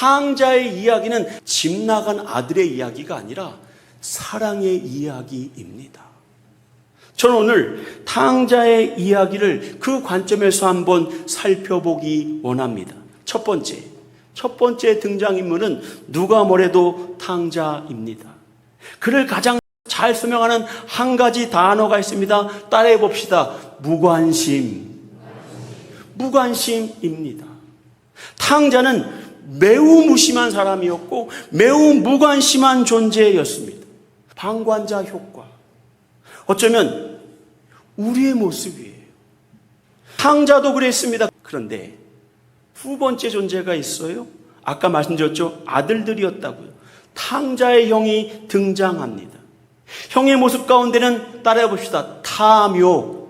탕자의 이야기는 집 나간 아들의 이야기가 아니라 사랑의 이야기입니다. 저는 오늘 탕자의 이야기를 그 관점에서 한번 살펴보기 원합니다. 첫 번째, 첫 번째 등장인물은 누가 뭐래도 탕자입니다. 그를 가장 잘 설명하는 한 가지 단어가 있습니다. 따라해 봅시다. 무관심. 무관심입니다. 탕자는 매우 무심한 사람이었고 매우 무관심한 존재였습니다. 방관자 효과. 어쩌면 우리의 모습이에요. 탕자도 그랬습니다. 그런데 두 번째 존재가 있어요. 아까 말씀드렸죠. 아들들이었다고요. 탕자의 형이 등장합니다. 형의 모습 가운데는 따라해 봅시다. 탐욕.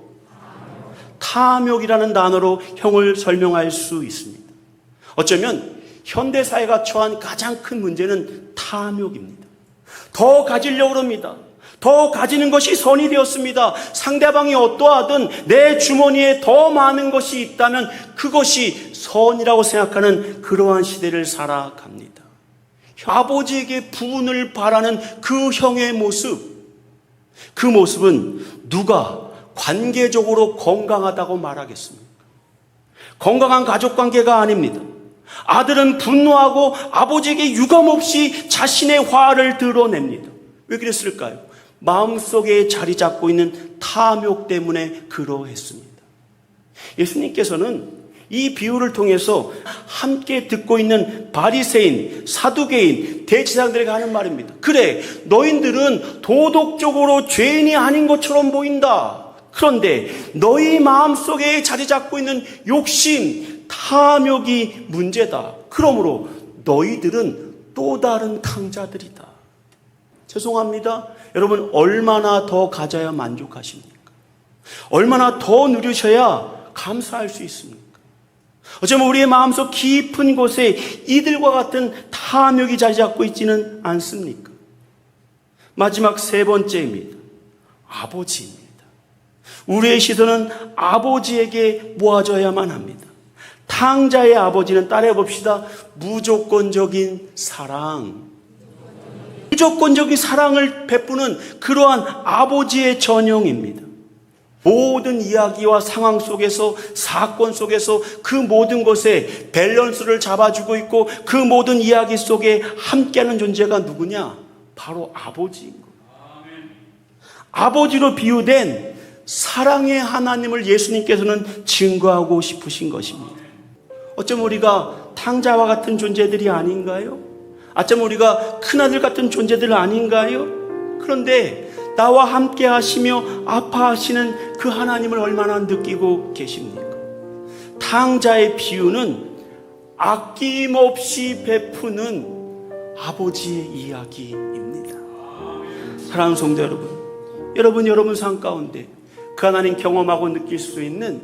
탐욕이라는 단어로 형을 설명할 수 있습니다. 어쩌면 현대 사회가 처한 가장 큰 문제는 탐욕입니다. 더 가지려고 합니다. 더 가지는 것이 선이 되었습니다. 상대방이 어떠하든 내 주머니에 더 많은 것이 있다면 그것이 선이라고 생각하는 그러한 시대를 살아갑니다. 아버지에게 부은을 바라는 그 형의 모습, 그 모습은 누가 관계적으로 건강하다고 말하겠습니까? 건강한 가족 관계가 아닙니다. 아들은 분노하고 아버지에게 유감없이 자신의 화를 드러냅니다. 왜 그랬을까요? 마음속에 자리 잡고 있는 탐욕 때문에 그러했습니다. 예수님께서는 이 비유를 통해서 함께 듣고 있는 바리새인, 사두개인, 대지상들에게 하는 말입니다. 그래, 너희들은 도덕적으로 죄인이 아닌 것처럼 보인다. 그런데 너희 마음속에 자리 잡고 있는 욕심, 탐욕이 문제다. 그러므로 너희들은 또 다른 탕자들이다. 죄송합니다. 여러분, 얼마나 더 가져야 만족하십니까? 얼마나 더 누리셔야 감사할 수 있습니까? 어쩌면 우리의 마음속 깊은 곳에 이들과 같은 탐욕이 자리 잡고 있지는 않습니까? 마지막 세 번째입니다. 아버지입니다. 우리의 시선은 아버지에게 모아져야만 합니다. 탕자의 아버지는 따라해 봅시다. 무조건적인 사랑. 무조건적인 사랑을 베푸는 그러한 아버지의 전형입니다. 모든 이야기와 상황 속에서 사건 속에서 그 모든 것에 밸런스를 잡아주고 있고 그 모든 이야기 속에 함께하는 존재가 누구냐? 바로 아버지인 거예요. 아버지로 비유된 사랑의 하나님을 예수님께서는 증거하고 싶으신 것입니다. 어쩜 우리가 탕자와 같은 존재들이 아닌가요? 어쩜 우리가 큰아들 같은 존재들 아닌가요? 그런데 나와 함께 하시며 아파하시는 그 하나님을 얼마나 느끼고 계십니까? 탕자의 비유는 아낌없이 베푸는 아버지의 이야기입니다. 사랑하는 성도 여러분, 여러분 여러분 삶 가운데 그 하나님 경험하고 느낄 수 있는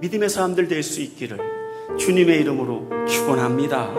믿음의 사람들 될 수 있기를 주님의 이름으로 축원합니다.